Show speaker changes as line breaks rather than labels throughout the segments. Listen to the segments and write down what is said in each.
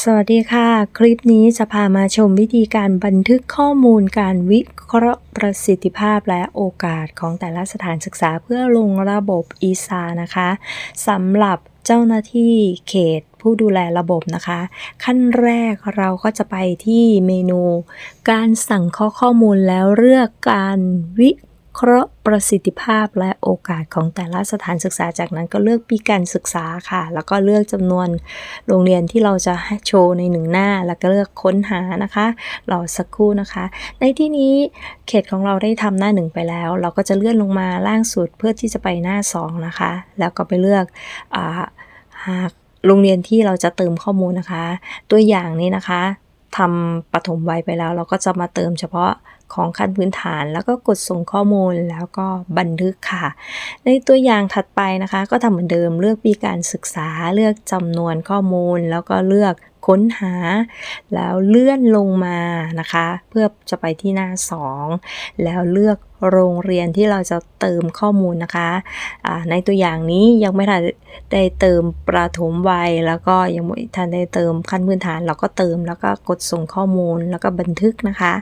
สวัสดีค่ะ คลิปนี้จะพามาชมวิธีการบันทึกข้อมูลการวิเคราะห์ประสิทธิภาพและโอกาสของแต่ละสถานศึกษาเพื่อลงระบบอีซานะคะสำหรับเจ้าหน้าที่เขตผู้ดูแลระบบนะคะ ขั้นแรกเราก็จะไปที่เมนู การสั่งข้อข้อมูลแล้วเลือกการวิ เคราะห์ประสิทธิภาพและโอกาสของแต่ละสถานศึกษาจากนั้นก็เลือกปีการศึกษาค่ะ แล้วก็เลือกจำนวนโรงเรียนที่เราจะโชว์ในหนึ่งหน้า แล้วก็เลือกค้นหานะคะรอสักครู่นะคะ ในที่นี้เขตของเราได้ทำหน้าหนึ่งไปแล้ว เราก็จะเลื่อนลงมาล่างสุดเพื่อที่จะไปหน้า 2 นะคะ แล้วก็ไปเลือกอหากโรงเรียนที่เราจะเติมข้อมูลนะคะ ตัวอย่างนี้นะคะ ทำปฐมวัยไปแล้ว เราก็จะมาเติมเฉพาะของขั้นพื้นฐาน แล้วก็กดส่งข้อมูลแล้วก็บันทึกค่ะ ในตัวอย่างถัดไปนะคะ ก็ทำเหมือนเดิมเลือกปีการศึกษาเลือกจำนวนข้อมูล แล้วก็เลือก ค้นหา แล้วเลื่อนลงมานะคะ เพื่อจะไปที่หน้า 2 แล้วเลือกโรงเรียนที่เราจะเติมข้อมูลนะคะะในตัวอย่างนี้ยังไม่ทันได้เติมประถมวัย แล้วก็ยังไม่ทันได้เติมขั้นพื้นฐาน เราก็เติมแล้วก็กดส่งข้อมูลแล้วก็บันทึกนะคะ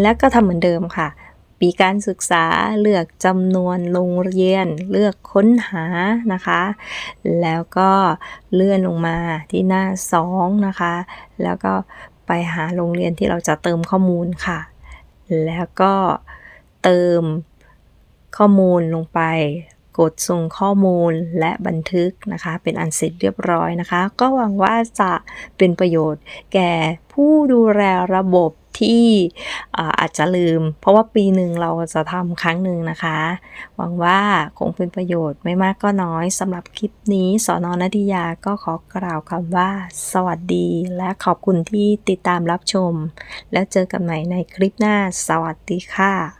แล้วก็ทำเหมือนเดิมค่ะ ปีการศึกษาเลือกจำนวนโรงเรียน เลือกค้นหานะคะ แล้วก็เลื่อนลงมาที่หน้า 2 นะคะ แล้วก็ไปหาโรงเรียนที่เราจะเติมข้อมูลค่ะ แล้วก็เติมข้อมูลลงไป กดส่งข้อมูลและบันทึกนะคะ เป็นอันเสร็จเรียบร้อยนะคะ ก็หวังว่าจะเป็นประโยชน์แก่ผู้ดูแลระบบ ที่อาจจะลืม เพราะว่าปีหนึ่งเราจะทำครั้งหนึ่งนะคะ หวังว่าคงเป็นประโยชน์ไม่มากก็น้อยสำหรับคลิปนี้สอนอนัทยาก็ขอกล่าวคำว่า สวัสดีและขอบคุณที่ติดตามรับชม แล้วเจอกันใหม่ในคลิปหน้า สวัสดีค่ะ